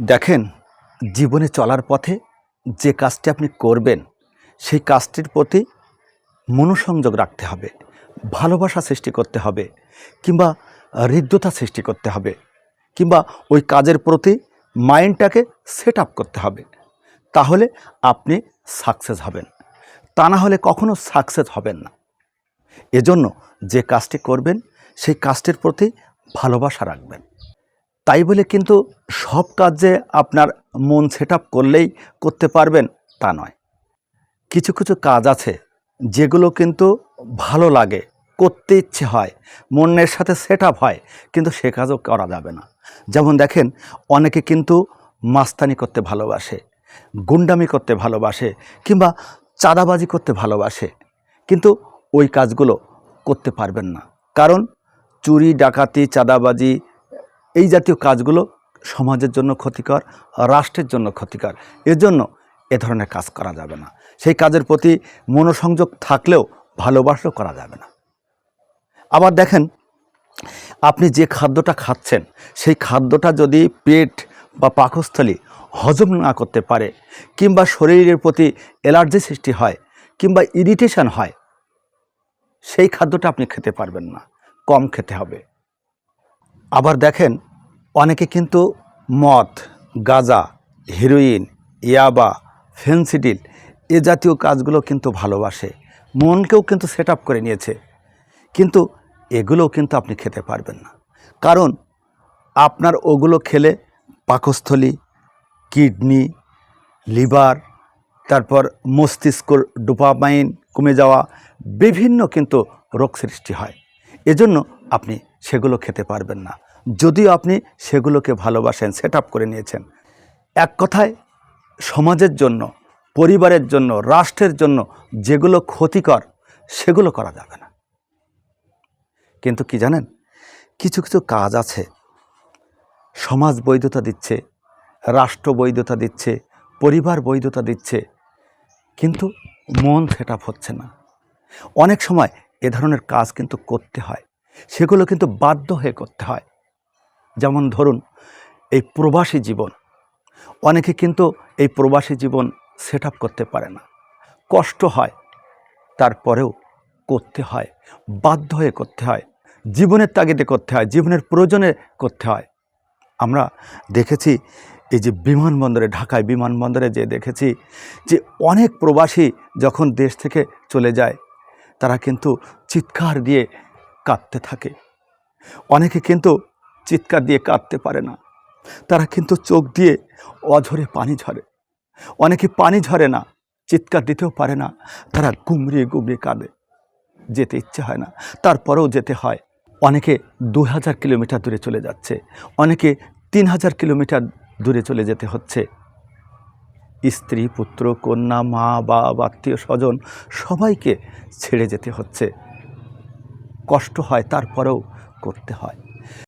দেখেন, জীবনে চলার পথে যে কাজটি আপনি করবেন, সেই কাজটির প্রতি মনোসংযোগ রাখতে হবে, ভালোবাসা সৃষ্টি করতে হবে, কিংবা হৃদ্যতা সৃষ্টি করতে হবে, কিংবা ওই কাজের প্রতি মাইন্ডটাকে সেট আপ করতে হবে, তাহলে আপনি সাকসেস হবেন। তা না হলে কখনো সাকসেস হবেন না। এজন্য যে কাজটি করবেন, সেই কাজটির প্রতি ভালোবাসা রাখবেন। তাই বলে কিন্তু সব কাজ আপনার মন সেট করলেই করতে পারবেন তা নয়। কিছু কিছু কাজ আছে যেগুলো কিন্তু ভালো লাগে, করতে ইচ্ছে হয়, মনের সাথে সেট হয়, কিন্তু সে কাজও করা যাবে না। যেমন দেখেন, অনেকে কিন্তু মাস্তানি করতে ভালোবাসে, গুন্ডামি করতে ভালোবাসে, কিংবা চাঁদাবাজি করতে ভালোবাসে, কিন্তু ওই কাজগুলো করতে পারবেন না। কারণ চুরি, ডাকাতি, চাঁদাবাজি এই জাতীয় কাজগুলো সমাজের জন্য ক্ষতিকর, রাষ্ট্রের জন্য ক্ষতিকর। এজন্য এ ধরনের কাজ করা যাবে না। সেই কাজের প্রতি মনোসংযোগ থাকলেও ভালোবাসলেও করা যাবে না। আবার দেখেন, আপনি যে খাদ্যটা খাচ্ছেন, সেই খাদ্যটা যদি পেট বা পাকস্থলী হজম না করতে পারে, কিংবা শরীরের প্রতি অ্যালার্জি সৃষ্টি হয়, কিংবা ইরিটেশন হয়, সেই খাদ্যটা আপনি খেতে পারবেন না। কম খেতে হবে। আবার দেখেন, অনেকে কিন্তু মদ, গাঁজা হিরোইন ইয়াবা ফেন্সিডিল এ জাতীয় কাজগুলো কিন্তু ভালোবাসে। মনকেও কিন্তু সেট করে নিয়েছে। কিন্তু এগুলোও কিন্তু আপনি খেতে পারবেন না। কারণ আপনার ওগুলো খেলে পাকস্থলী, কিডনি, লিভার, তারপর মস্তিষ্কর ডোপামাইন কমে যাওয়া বিভিন্ন কিন্তু রোগ সৃষ্টি হয়। এজন্য আপনি সেগুলো খেতে পারবেন না। যদিও আপনি সেগুলোকে ভালোবাসেন সেট করে নিয়েছেন। এক কথায়, সমাজের জন্য, পরিবারের জন্য, রাষ্ট্রের জন্য যেগুলো ক্ষতিকর, সেগুলো করা যাবে না। কিন্তু কি জানেন? কিছু কিছু কাজ আছে। সমাজ বৈধতা দিচ্ছে, রাষ্ট্র বৈধতা দিচ্ছে, পরিবার বৈধতা দিচ্ছে, কিন্তু মন সেট হচ্ছে না। অনেক সময় এ ধরনের কাজ কিন্তু করতে হয়। সেগুলো কিন্তু বাধ্য হয়ে করতে হয়। যেমন ধরুন, এই প্রবাসী জীবন। অনেকে কিন্তু এই প্রবাসী জীবন সেট করতে পারে না। কষ্ট হয়, তারপরেও করতে হয়, বাধ্য হয়ে করতে হয়, জীবনের তাগিদে করতে হয়, জীবনের প্রয়োজনে করতে হয়। আমরা দেখেছি, এই যে বিমানবন্দরে, ঢাকায় বিমানবন্দরে যে দেখেছি যে অনেক প্রবাসী যখন দেশ থেকে চলে যায়, তারা কিন্তু চিৎকার দিয়ে কাঁদতে থাকে। অনেকে কিন্তু চিৎকার দিয়ে কাঁদতে পারে না। তারা কিন্তু চোখ দিয়ে অঝরে পানি ঝরে। অনেকে পানি ঝরে না, চিৎকার দিতেও পারে না। তারা গুমড়িয়ে গুমড়িয়ে কাঁদে। যেতে ইচ্ছে হয় না। তারপরেও যেতে হয়। অনেকে দু হাজার কিলোমিটার দূরে চলে যাচ্ছে। অনেকে তিন হাজার কিলোমিটার দূরে চলে যেতে হচ্ছে। স্ত্রী, পুত্র, কন্যা, মা, বাপ, আত্মীয়, স্বজন সবাইকে ছেড়ে যেতে হচ্ছে। কষ্ট হয় তারপরেও করতে হয়।